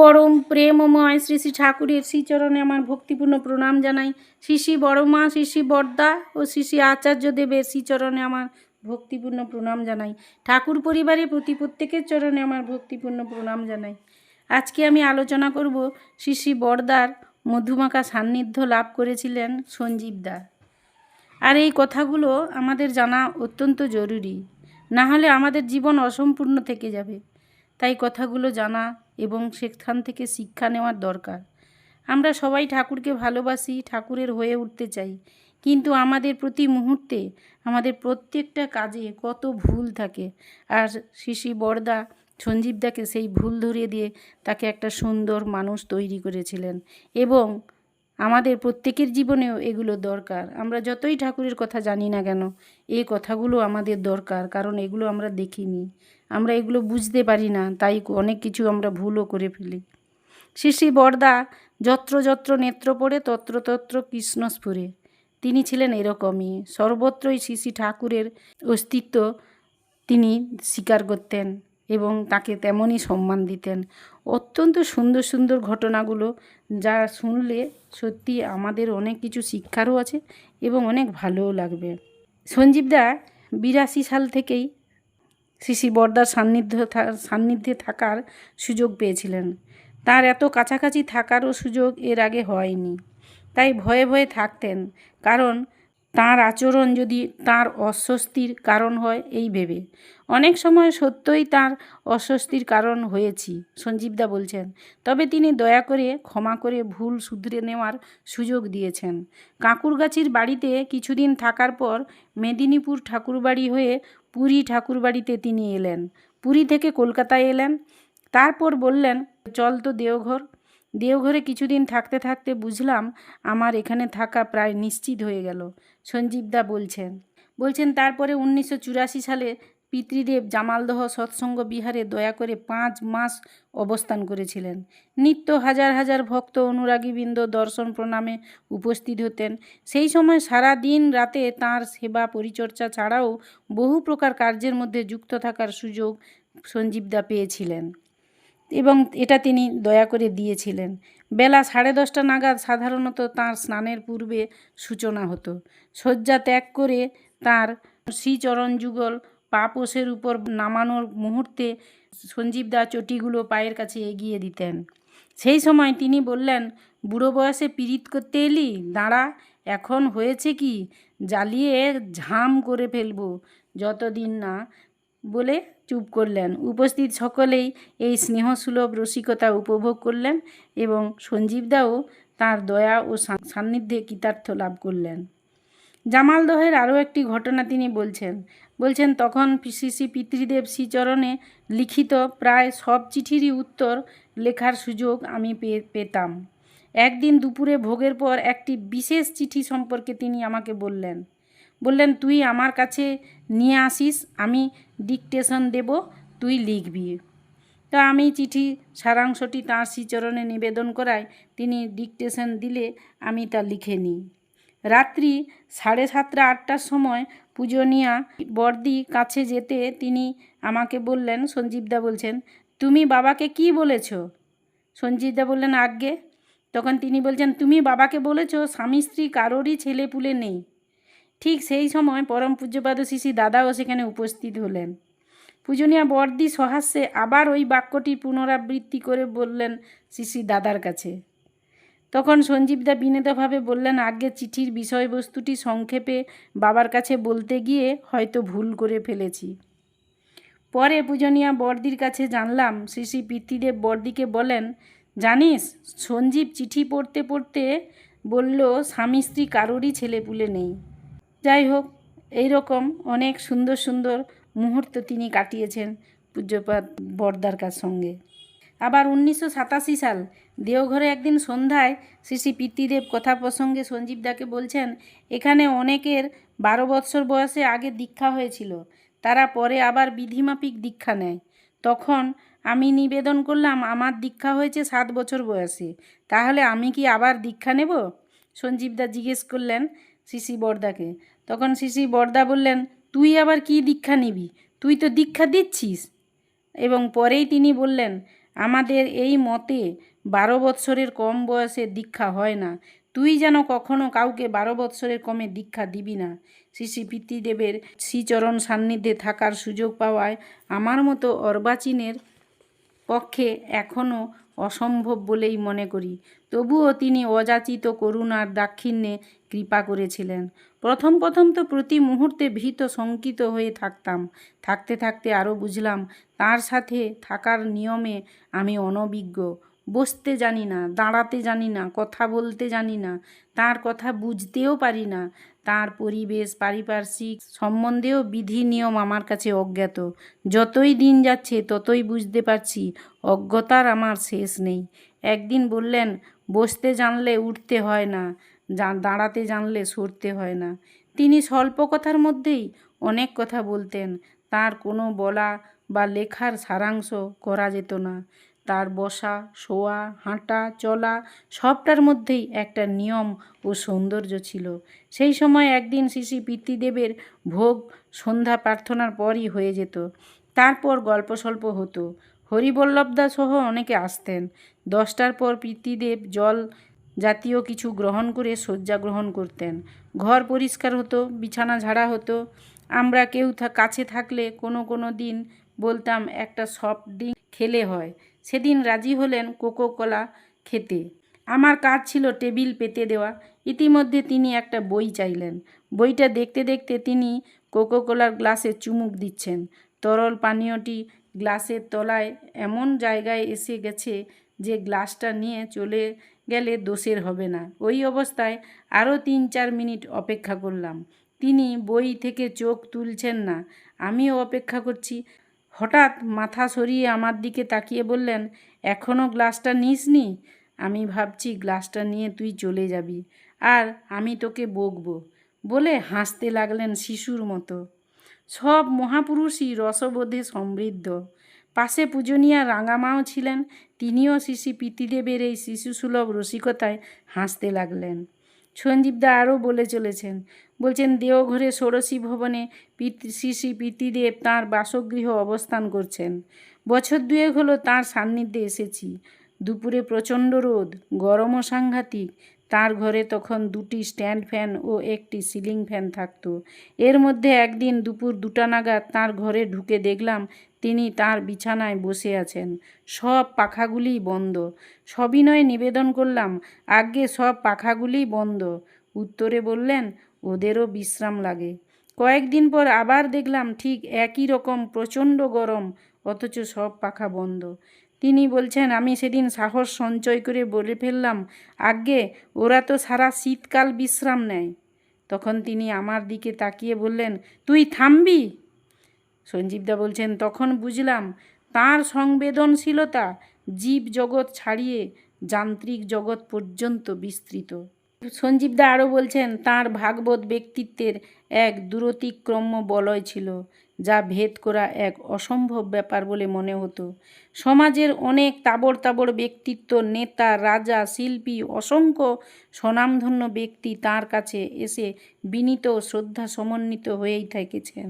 পরম প্রেমময় শ্রী শ্রী ঠাকুরের শ্রীচরণে আমার ভক্তিপূর্ণ প্রণাম জানাই। শ্রী শ্রী বড়মা, শ্রী শ্রী বর্দা ও শ্রী শ্রী আচার্য দেবের শ্রীচরণে আমার ভক্তিপূর্ণ প্রণাম জানাই। ঠাকুর পরিবারের প্রতি প্রত্যেকের চরণে আমার ভক্তিপূর্ণ প্রণাম জানাই। আজকে আমি আলোচনা করব শ্রী শ্রী বর্দার মধুমাখা সান্নিধ্য লাভ করেছিলেন সঞ্জীবদা আর এই কথাগুলো আমাদের জানা অত্যন্ত জরুরি। না হলে আমাদের জীবন অসম্পূর্ণ থেকে যাবে। তাই কথাগুলো জানা এবং সেখান থেকে শিক্ষা নেওয়ার দরকার। আমরা সবাই ঠাকুরকে ভালোবাসি, ঠাকুরের হয়ে উঠতে চাই। কিন্তু আমাদের প্রতি মুহূর্তে আমাদের প্রত্যেকটা কাজে কত ভুল থাকে। আর শিশি বড়দা সঞ্জীবদাকে সেই ভুল ধরিয়ে দিয়ে তাকে একটা সুন্দর মানুষ তৈরি করেছিলেন। এবং আমাদের প্রত্যেকের জীবনেও এগুলো দরকার। আমরা যতই ঠাকুরের কথা জানি না কেন এই কথাগুলো আমাদের দরকার, কারণ এগুলো আমরা দেখিনি। আমরা এগুলো বুঝতে পারি না, তাই অনেক কিছু আমরা ভুলও করে ফেলি। শ্রী বরদা যত্র যত্র নেত্র পড়ে, তত্র তত্র কৃষ্ণ স্ফুরে। তিনি ছিলেন এরকমই, সর্বত্রই শ্রী ঠাকুরের অস্তিত্ব তিনি স্বীকার করতেন এবং তাকে তেমনই সম্মান দিতেন। অত্যন্ত সুন্দর সুন্দর ঘটনাগুলো যা শুনলে সত্যি আমাদের অনেক কিছু শিক্ষারও আছে এবং অনেক ভালোও লাগবে। সঞ্জীবদা বিরাশি সাল থেকেই শ্রী শ্রী বর্দার সান্নিধ্য সান্নিধ্যে থাকার সুযোগ পেয়েছিলেন। তার এত কাছাকাছি থাকারও সুযোগ এর আগে হয়নি। তাই ভয়ে ভয়ে থাকতেন, কারণ তার আচরণ যদি তার অস্বস্তির কারণ হয়, এই ভেবে। অনেক সময় সত্যই তার অস্বস্তির কারণ হয়েছি সঞ্জীবদা বলছেন। তবে তিনি দয়া করে ক্ষমা করে ভুল শুধরে নেওয়ার সুযোগ দিয়েছেন। কাঁকুরগাছির বাড়িতে কিছুদিন থাকার পর মেদিনীপুর ঠাকুরবাড়ি হয়ে পুরী ঠাকুরবাড়িতে তিনি এলেন। পুরী থেকে কলকাতায় এলেন। তারপর বললেন, চল তো দেওঘর। দেওঘরে কিছুদিন থাকতে থাকতে বুঝলাম, আমার এখানে থাকা প্রায় নিশ্চিত হয়ে গেল। সঞ্জীবদা বলছেন। বলছেন, তারপরে উনিশশো চুরাশি সালে পিতৃদেব জামালদহ সৎসঙ্গ বিহারে দয়া করে পাঁচ মাস অবস্থান করেছিলেন। নিত্য হাজার হাজার ভক্ত অনুরাগীবৃন্দ দর্শন প্রণামে উপস্থিত হতেন। সেই সময় সারা দিন রাতে তার সেবা পরিচর্যা ছাড়াও বহু প্রকার কার্যের মধ্যে যুক্ত থাকার সুযোগ সঞ্জীবদা পেয়েছিলেন এবং এটা তিনি দয়া করে দিয়েছিলেন। বেলা সাড়ে দশটা নাগাদ সাধারণত তাঁর স্নানের পূর্বে সূচনা হতো। শয্যা ত্যাগ করে তাঁর শ্রীচরণ যুগল পাপোষের উপর নামানোর মুহূর্তে সঞ্জীবদা চটিগুলো পায়ের কাছে এগিয়ে দিতেন। সেই সময় তিনি বললেন, বুড়ো বয়সে পীড়িত করতে এলি? দাঁড়া, এখন হয়েছে কি? জ্বালিয়ে ঝাম করে ফেলব। যতদিন না বলে চুপ করলেন। উপস্থিত সকলেই এই স্নেহসুলভ রসিকতা উপভোগ করলেন এবং সঞ্জীবদাও তার দয়া ও সান্নিধ্যে কৃতার্থ লাভ করলেন। জামালদহের আরও একটি ঘটনা তিনি বলছেন বলছেন, তখন শ্রী পিতৃদেব শ্রীচরণে লিখিত প্রায় সব চিঠিরই উত্তর লেখার সুযোগ আমি পেতাম। একদিন দুপুরে ভোগের পর একটি বিশেষ চিঠি সম্পর্কে তিনি আমাকে বললেন। বললেন, তুই আমার কাছে নিয়ে আসিস, আমি ডিকটেশন দেব, তুই লিখবি। তা আমি চিঠি সারাংশটি তাঁর শ্রীচরণে নিবেদন করায় তিনি ডিকটেশন দিলে আমি তা লিখে নিই। রাত্রি সাড়ে সাতটা আটটার সময় পূজনীয়া বর্দি কাছে যেতে তিনি আমাকে বললেন, সঞ্জীবদা বলছেন, তুমি বাবাকে কি বলেছ? সঞ্জীবদা বললেন, আজ্ঞে। তখন তিনি বলছেন, তুমি বাবাকে বলেছ, স্বামী স্ত্রী কারোরই ছেলে পুলে নেই। ঠিক সেই সময় পরম পূজ্যপাদ শিশি দাদাও সেখানে উপস্থিত হলেন। পূজনীয়া বর্দি সহাস্যে আবার ওই বাক্যটি পুনরাবৃত্তি করে বললেন শিশি দাদার কাছে। তখন সঞ্জীবদা বিনীতভাবে বললেন, আগে চিঠির বিষয়বস্তুটি সংক্ষেপে বাবার কাছে বলতে গিয়ে হয়তো ভুল করে ফেলেছি। পরে পূজনীয়া বর্দির কাছে জানলাম, শ্রী শ্রী পিতৃদেব বর্দিকে বলেন, জানিস, সঞ্জীব চিঠি পড়তে পড়তে বলল, স্বামী স্ত্রী কারোরই ছেলেপুলে নেই। যাই হোক এইরকম অনেক সুন্দর সুন্দর মুহূর্ত তিনি কাটিয়েছেন পূজ্যপাত বর্দার কার সঙ্গে। আবার উনিশশো সাতাশি সাল, দেওঘরে একদিন সন্ধ্যায় শ্রী শ্রী পিতৃদেব কথা প্রসঙ্গে সঞ্জীবদাকে বলছেন, এখানে অনেকের বারো বৎসর বয়সে আগে দীক্ষা হয়েছিল, তারা পরে আবার বিধিমাফিক দীক্ষা নেয়। তখন আমি নিবেদন করলাম, আমার দীক্ষা হয়েছে সাত বছর বয়সে, তাহলে আমি কি আবার দীক্ষা নেব? সঞ্জীবদা জিজ্ঞেস করলেন শিশি বর্দাকে তখন শিশি বর্দা বললেন, তুই আবার কি দীক্ষা নিবি? তুই তো দীক্ষা দিচ্ছিস। এবং পরেই তিনি বললেন আমাদের এই মতে বারো বৎসরের কম বয়সে দীক্ষা হয় না। তুই যেন কখনো কাউকে বারো বৎসরের কমে দীক্ষা দিবি না। শ্রী শ্রী পিতৃদেবের শ্রীচরণ সান্নিধ্যে থাকার সুযোগ পাওয়ায় আমার মতো অর্বাচীনের পক্ষে এখনও অসম্ভব বলেই মনে করি। তবুও তিনি অযাচিত করুণার দাক্ষিণ্যে কৃপা করেছিলেন। প্রথম প্রথম তো প্রতি মুহূর্তে ভীত শঙ্কিত হয়ে থাকতাম। থাকতে থাকতে আরও বুঝলাম, তার সাথে থাকার নিয়মে আমি অনভিজ্ঞ। বসতে জানি না, দাঁড়াতে জানি না, কথা বলতে জানি না, তার কথা বুঝতেও পারি না। তার পরিবেশ, পারিপার্শ্বিক সম্বন্ধেও বিধি নিয়ম আমার কাছে অজ্ঞাত। যতই দিন যাচ্ছে, ততই বুঝতে পারছি, অজ্ঞতার আমার শেষ নেই। একদিন বললেন, বসতে জানলে উঠতে হয় না। দাঁড়াতে জানলে সরতে হয় না। তিনি স্বল্প কথার মধ্যেই অনেক কথা বলতেন। তার কোনো বলা বা লেখার সারাংশ করা যেত না। তার বসা, শোয়া, হাঁটা, চলা সবটার মধ্যেই একটা নিয়ম ও সৌন্দর্য ছিল। সেই সময় একদিন শ্রী পিতৃদেবের ভোগ, সন্ধ্যা প্রার্থনার পরই হয়ে যেত। তারপর গল্প সল্প হতো। হরিবল্লভদা সহ অনেকে আসতেন। দশটার পর পিতৃদেব জল জাতীয় কিছু গ্রহণ করে শয্যা গ্রহণ করতেন। ঘর পরিষ্কার হতো, বিছানা ঝাড়া হতো। আমরা কেউ কাছে থাকলে কোনো কোনো দিন বলতাম, একটা সফট ড্রিঙ্ক খেলে হয়। সেদিন রাজি হলেন কোকো কোলা খেতে। আমার কাজ ছিল টেবিল পেতে দেওয়া। ইতিমধ্যে তিনি একটা বই চাইলেন। বইটা দেখতে দেখতে তিনি কোকো কোলার গ্লাসে চুমুক দিচ্ছেন। তরল পানীয়টি গ্লাসের তলায় এমন জায়গায় এসে গেছে যে গ্লাসটা নিয়ে চলে গেলে দোষের হবে না। ওই অবস্থায় আরও তিন চার মিনিট অপেক্ষা করলাম। তিনি বই থেকে চোখ তুলছেন না। আমিও অপেক্ষা করছি। হঠাৎ মাথা সরিয়ে আমার দিকে তাকিয়ে বললেন এখনও গ্লাসটা নিসনি? আমি ভাবছি, গ্লাসটা নিয়ে তুই চলে যাবি আর আমি তোকে বকবো। বলে হাসতে লাগলেন শিশুর মতো। সব মহাপুরুষই রসবোধে সমৃদ্ধ। পাশে পূজনীয়া রাঙামাও ছিলেন, তিনিও শিশি পিতৃদেবের এই শিশুসুলভ রসিকতায় হাসতে লাগলেন। সঞ্জীবদা আরও বলে চলেছেন, বলছেন দেওঘরে ষোড়শী ভবনে শ্রী পিতৃদেব তাঁর বাসগৃহ অবস্থান করছেন। বছর দুয়েক হলো তাঁর সান্নিধ্যে এসেছি। দুপুরে প্রচণ্ড রোদ, গরমও সাংঘাতিক, তার ঘরে তখন দুটি স্ট্যান্ড ফ্যান ও একটি সিলিং ফ্যান থাকতো। এর মধ্যে একদিন দুপুর দুটা নাগাদ তার ঘরে ঢুকে দেখলাম তিনি তার বিছানায় বসে আছেন। সব পাখাগুলিই বন্ধ। সবিনয়ে নিবেদন করলাম আগে সব পাখাগুলিই বন্ধ। উত্তরে বললেন, ওদেরও বিশ্রাম লাগে। কয়েকদিন পর আবার দেখলাম ঠিক একই রকম প্রচণ্ড গরম, অথচ সব পাখা বন্ধ। তিনি বলছেন, আমি সেদিন সাহস সঞ্চয় করে বলে ফেললাম আগে ওরা তো সারা শীতকাল বিশ্রাম নেয়। তখন তিনি আমার দিকে তাকিয়ে বললেন, তুই থামবি? সঞ্জীবদা বলছেন, তখন বুঝলাম তার সংবেদনশীলতা জীব জগৎ ছাড়িয়ে যান্ত্রিক জগৎ পর্যন্ত বিস্তৃত। সঞ্জীবদা আরও বলছেন, তার ভাগবত ব্যক্তিত্বের এক দূরতিক্রম্য বলয় ছিল, যা ভেদ করা এক অসম্ভব ব্যাপার বলে মনে হতো। সমাজের অনেক তাবড় তাবড় ব্যক্তিত্ব, নেতা, রাজা, শিল্পী, অসংখ্য স্বনামধন্য ব্যক্তি তার কাছে এসে বিনীত ও শ্রদ্ধা সমন্বিত হয়েই থেকেছেন।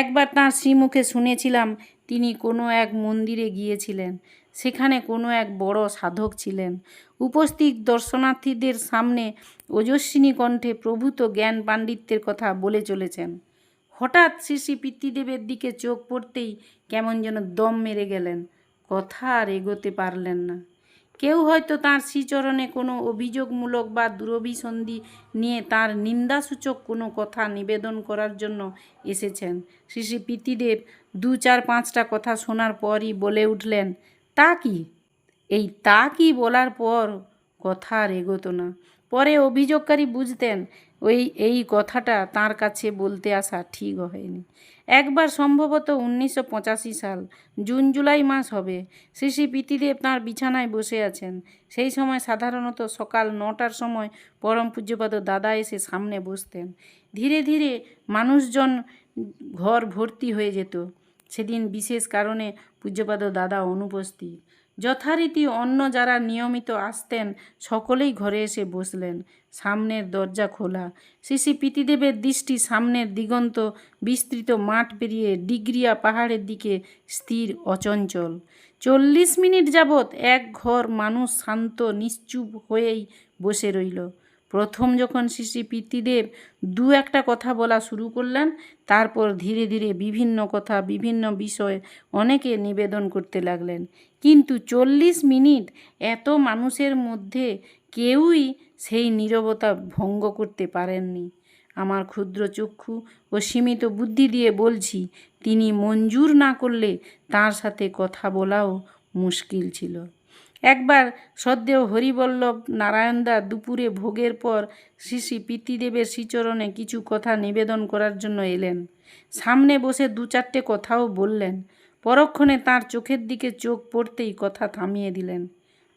একবার তাঁর শ্রীমুখে শুনেছিলাম, তিনি কোনো এক মন্দিরে গিয়েছিলেন, সেখানে কোনো এক বড় সাধক ছিলেন। উপস্থিত দর্শনার্থীদের সামনে ওজস্বিনী কণ্ঠে প্রভূত জ্ঞান পাণ্ডিত্যের কথা বলে চলেছেন। হঠাৎ শ্রী শ্রী পিতৃদেবের দিকে চোখ পড়তেই কেমন যেন দম মেরে গেলেন, কথা আর এগোতে পারলেন না। কেউ হয়তো তার শ্রীচরণে কোনো অভিযোগমূলক বা দুরভিসন্ধি নিয়ে তার নিন্দাসূচক কোনো কথা নিবেদন করার জন্য এসেছেন। শ্রী শ্রী পিতৃদেব দু চার পাঁচটা কথা শোনার পরই বলে উঠলেন, তা কি? এই তা কি? বলার পর কথা আর এগোতো না। পরে অভিযোগকারী বুঝতেন, ওই, এই কথাটা তার কাছে বলতে আসা ঠিক হয়নি। একবার সম্ভবত উনিশশো পঁচাশি সাল, জুন, জুলাই মাস হবে। শ্রী শ্রী পিতৃদেব তাঁর বিছানায় বসে আছেন। সেই সময় সাধারণত সকাল নটার সময় পরম পূজ্যপাদ দাদা এসে সামনে বসতেন। ধীরে ধীরে মানুষজন ঘর ভর্তি হয়ে যেত। সেদিন বিশেষ কারণে পূজ্যপাদ দাদা অনুপস্থিত। যথারীতি অন্য যারা নিয়মিত আসতেন, সকলেই ঘরে এসে বসলেন। সামনের দরজা খোলা। শিশি পিতিদেবের দৃষ্টি সামনের দিগন্ত, বিস্তৃত মাঠ পেরিয়ে ডিগ্রিয়া পাহাড়ের দিকে স্থির, অচঞ্চল। চল্লিশ মিনিট যাবৎ এক ঘর মানুষ শান্ত, নিশ্চুপ হয়েই বসে রইল। প্রথম যখন শিশি পিতৃদেব দু একটা কথা বলা শুরু করলেন, তারপর ধীরে ধীরে বিভিন্ন কথা, বিভিন্ন বিষয় অনেকে নিবেদন করতে লাগলেন। কিন্তু চল্লিশ মিনিট এত মানুষের মধ্যে কেউই সেই নীরবতা ভঙ্গ করতে পারেননি। আমার ক্ষুদ্র চক্ষু ও সীমিত বুদ্ধি দিয়ে বলছি, তিনি মঞ্জুর না করলে তার সাথে কথা বলাও মুশকিল ছিল। একবার সদ্দেহ হরিবল্লভ নারায়ণদা দুপুরে ভোগের পর শ্রী শ্রী পিতৃদেবের শ্রীচরণে কিছু কথা নিবেদন করার জন্য এলেন। সামনে বসে দু চারটে কথাও বললেন। পরক্ষণে তার চোখের দিকে চোখ পড়তেই কথা থামিয়ে দিলেন।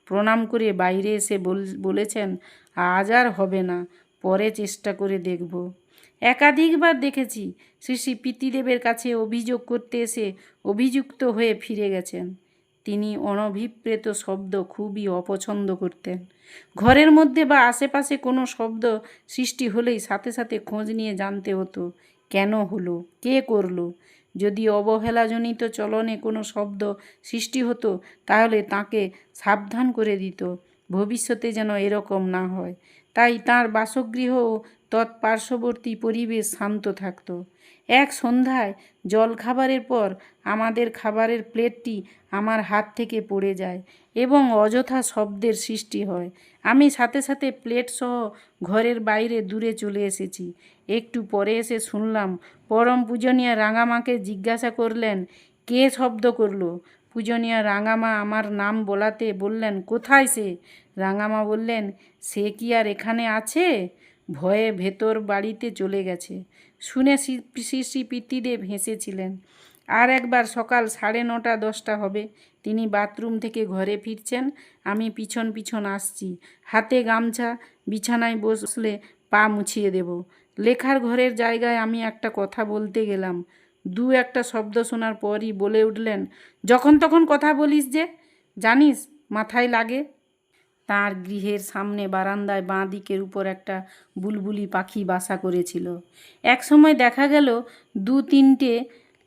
প্রণাম করে বাইরে এসে বল- বলেছেন, আজ আর হবে না, পরে চেষ্টা করে দেখব। একাধিকবার দেখেছি শ্রী শ্রী পিতৃদেবের কাছে অভিযোগ করতে এসে অভিযুক্ত হয়ে ফিরে গেছেন। তিনি অনভিপ্রেত শব্দ খুবই অপছন্দ করতেন। ঘরের মধ্যে বা আশেপাশে কোনো শব্দ সৃষ্টি হলেই সাথে সাথে খোঁজ নিয়ে জানতে হতো, কেন হলো? কে করল? যদি অবহেলাজনিত চলনে কোনো শব্দ সৃষ্টি হতো, তাহলে তাকে সাবধান করে দিত। ভবিষ্যতে যেন এরকম না হয়। তাই তার বাসগৃহ ও তৎপার্শ্ববর্তী পরিবেশ শান্ত থাকতো। এক সন্ধ্যায় জলখাবারের পর আমাদের খাবারের প্লেটটি আমার হাত থেকে পড়ে যায় এবং অযথা শব্দের সৃষ্টি হয়। আমি সাথে সাথে প্লেট সহ ঘরের বাইরে দূরে চলে এসেছি। একটু পরে এসে শুনলাম পরম পূজনীয় রাঙামাকে জিজ্ঞাসা করলেন, কে শব্দ করল? পূজনীয় রাঙামা আমার নাম বলাতে বললেন, কোথায় সে? রাঙামা বললেন, সে কি আর এখানে আছে? ভয়ে ভেতর বাড়িতে চলে গেছে। শুনে শ্রী শ্রী পিতৃদেব হেসেছিলেন। আর একবার সকাল সাড়ে নটা দশটা হবে, তিনি বাথরুম থেকে ঘরে ফিরছেন, আমি পিছন পিছন আসছি। হাতে গামছা, বিছানায় বসলে পা মুছিয়ে দেব। লেখার ঘরের জায়গায় আমি একটা কথা বলতে গেলাম। দু একটা শব্দ শোনার পরই বলে উঠলেন, যখন তখন কথা বলিস যে, জানিস, মাথায় লাগে। তার গৃহের সামনে বারান্দায় বাঁ দিকের উপর একটা বুলবুলি পাখি বাসা করেছিল। এক সময় দেখা গেল দু তিনটে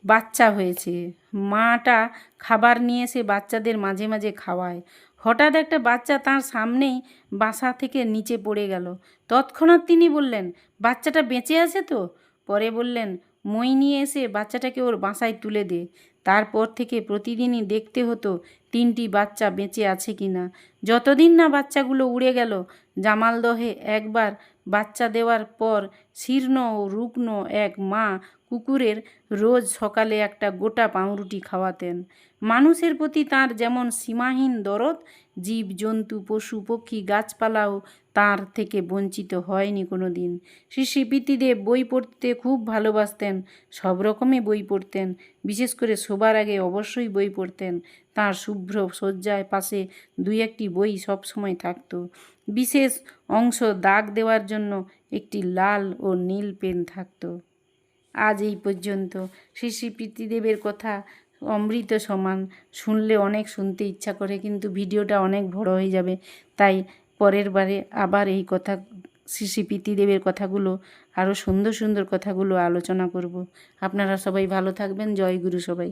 বাচ্চা হয়েছে। মাটা খাবার নিয়ে এসে বাচ্চাদের মাঝে মাঝে খাওয়ায়। হঠাৎ একটা বাচ্চা তার সামনেই বাসা থেকে নিচে পড়ে গেল। তৎক্ষণাৎ তিনি বললেন, বাচ্চাটা বেঁচে আছে তো? পরে বললেন, মই নিয়ে এসে বাচ্চাটাকে ওর বাসায় তুলে দে। তারপর থেকে প্রতিদিনই দেখতে হতো তিনটি বাচ্চা বেঁচে আছে কি না। যতদিন না বাচ্চাগুলো উড়ে গেল, জামালদহে একবার বাচ্চা দেওয়ার পর শীর্ণ ও রুগ্ন এক মা কুকুরের রোজ সকালে একটা গোটা পাউরুটি খাওয়াতেন। মানুষের প্রতি তার যেমন সীমাহীন দরদ, জীব, জন্তু, পশু, পক্ষী, গাছপালাও তার থেকে বঞ্চিত হয়নি কোনো দিন শ্রী শ্রী পিতৃদেব বই পড়তে খুব ভালোবাসতেন, সব রকমই বই পড়তেন, বিশেষ করে শোবার আগে অবশ্যই বই পড়তেন। তার শুভ্র শয্যায় পাশে দুই একটি বই সবসময় থাকত। বিশেষ অংশ দাগ দেওয়ার জন্য একটি লাল ও নীল পেন থাকতো। আজ এই পর্যন্ত। শ্রী শ্রী পিতৃদেবের কথা অমৃত সমান। শুনলে অনেক শুনতে ইচ্ছা করে, কিন্তু ভিডিওটা অনেক বড় হয়ে যাবে। তাই পরের বারে আবার এই কথা, শ্রী শ্রী পিতৃদেবের কথাগুলো, আরও সুন্দর সুন্দর কথাগুলো আলোচনা করব। আপনারা সবাই ভালো থাকবেন। জয় গুরু সবাই